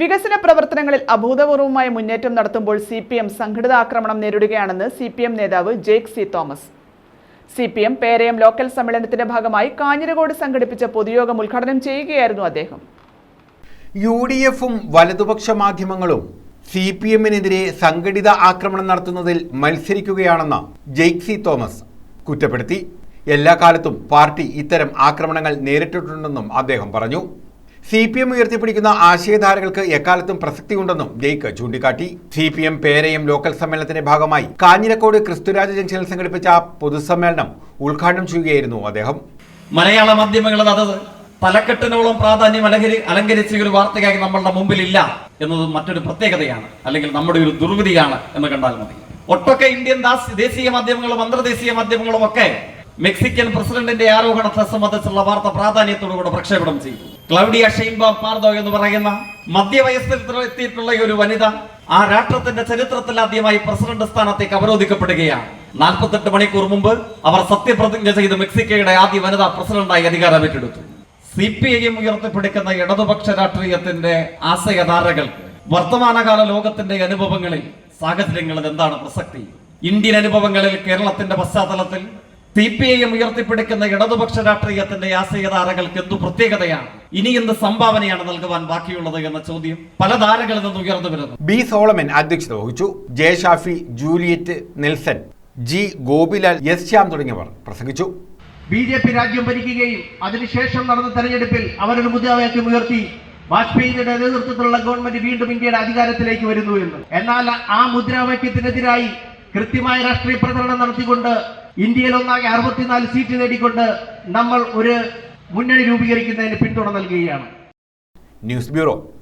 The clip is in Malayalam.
വികസന പ്രവർത്തനങ്ങളിൽ അഭൂതപൂർവമായ മുന്നേറ്റം നടത്തുമ്പോൾ സി പി എം സംഘടിത ആക്രമണം നേരിടുകയാണെന്ന് സി പി എം നേതാവ് Jaick C Thomas. C P M Perayam local സമ്മേളനത്തിന്റെ ഭാഗമായി കാഞ്ഞിരകോട് സംഘടിപ്പിച്ച പൊതുയോഗം ഉദ്ഘാടനം ചെയ്യുകയായിരുന്നു അദ്ദേഹം. യു ഡി എഫും വലതുപക്ഷ മാധ്യമങ്ങളും സി പി എമ്മിനെതിരെ സംഘടിത ആക്രമണം നടത്തുന്നതിൽ മത്സരിക്കുകയാണെന്ന് ജെയ്ക് സി തോമസ് കുറ്റപ്പെടുത്തി. എല്ലാ കാലത്തും പാർട്ടി ഇത്തരം ആക്രമണങ്ങൾ നേരിട്ടിട്ടുണ്ടെന്നും അദ്ദേഹം പറഞ്ഞു. സി പി എം ഉയർത്തിപ്പിടിക്കുന്ന ആശയധാരകൾക്ക് എക്കാലത്തും പ്രസക്തിയുണ്ടെന്നും ജയ്ക്ക് ചൂണ്ടിക്കാട്ടി. C P M Perayam local സമ്മേളനത്തിന്റെ ഭാഗമായി കാഞ്ഞിരക്കോട് ക്രിസ്തുരാജ ജംഗ്ഷനിൽ സംഘടിപ്പിച്ച പൊതുസമ്മേളനം ഉദ്ഘാടനം ചെയ്യുകയായിരുന്നു അദ്ദേഹം. മലയാള മാധ്യമങ്ങൾ അതത് തലക്കെട്ടിനോളം പ്രാധാന്യം അലങ്കരി അലങ്കരിച്ച ഒരു വാർത്തയായി നമ്മളുടെ മുമ്പിലില്ല എന്നത് മറ്റൊരു പ്രത്യേകതയാണ്. അല്ലെങ്കിൽ നമ്മുടെ ഒരു ദുർവിധിയാണ് എന്ന് കണ്ടാൽ മതി. ഒട്ടൊക്കെ ഇന്ത്യൻ ദാസ് ദേശീയ മാധ്യമങ്ങളും അന്തർദേശീയ മാധ്യമങ്ങളും ഒക്കെ മെക്സിക്കൻ പ്രസിഡന്റിന്റെ ആരോഹണത്തെ സംബന്ധിച്ചുള്ള വാർത്ത പ്രാധാന്യത്തോടുകൂടെ പ്രക്ഷേപണം ചെയ്തു. ക്ലൗഡിയ ഷെയിൻബാം പാർദോ എന്ന് പറയുന്ന മധ്യവയസ്സിൽ എത്തിയിട്ടുള്ള ഒരു വനിത ആ രാഷ്ട്രത്തിന്റെ ചരിത്രത്തിൽ ആദ്യമായി പ്രസിഡന്റ് സ്ഥാനത്തേക്ക് അവരോധിക്കപ്പെടുകയാണ്. നാൽപ്പത്തെട്ട് മണിക്കൂർ മുമ്പ് അവർ സത്യപ്രതിജ്ഞ ചെയ്ത് മെക്സിക്കോയുടെ ആദ്യ വനിതാ പ്രസിഡന്റായി അധികാരം ഏറ്റെടുത്തു സി പി ഐ എം ഉയർത്തിപ്പിടിക്കുന്ന ഇടതുപക്ഷ രാഷ്ട്രീയത്തിന്റെ ആശയധാരകൾ വർത്തമാനകാല ലോകത്തിന്റെ അനുഭവങ്ങളിൽ സാഹചര്യങ്ങളിൽ എന്താണ് പ്രസക്തി? ഇന്ത്യൻ അനുഭവങ്ങളിൽ കേരളത്തിന്റെ പശ്ചാത്തലത്തിൽ സി പി ഐ എം ഉയർത്തിപ്പിടിക്കുന്ന ഇടതുപക്ഷ രാഷ്ട്രീയത്തിന്റെ ആശയധാരകൾക്ക് എന്തു പ്രത്യേകതയാണ്? ഇനി എന്ത് സംഭാവനയാണ് നൽകുവാൻ ബാക്കിയുള്ളത് എന്ന ചോദ്യം പല ധാരകളിൽ നിന്ന് ഉയർന്നു വരുന്നു. ബി സോളമൻ അധ്യക്ഷത വഹിച്ചു. ജയഷാഫി ജൂലിയറ്റ് നെൽസൺ ജി ഗോപിലാൽ എസ് ശ്യാം തുടങ്ങിയവർ പ്രസംഗിച്ചു. ബി ജെ പി രാജ്യം ഭരിക്കുകയും അതിനുശേഷം നടന്ന തെരഞ്ഞെടുപ്പിൽ അവരൊരു മുദ്രാവാക്യം ഉയർത്തി വാജ്പേയിയുടെ നേതൃത്വത്തിലുള്ള ഗവൺമെന്റ് വീണ്ടും ഇന്ത്യയുടെ അധികാരത്തിലേക്ക് വരുന്നു എന്ന്. എന്നാൽ ആ മുദ്രാവാക്യത്തിനെതിരായി കൃത്യമായ രാഷ്ട്രീയ പ്രചരണം നടത്തിക്കൊണ്ട് ഇന്ത്യയിൽ ഒന്നാകെ അറുപത്തിനാല് സീറ്റ് നേടിക്കൊണ്ട് നമ്മൾ ഒരു മുന്നണി രൂപീകരിക്കുന്നതിന് പിന്തുണ നൽകുകയാണ്. News bureau.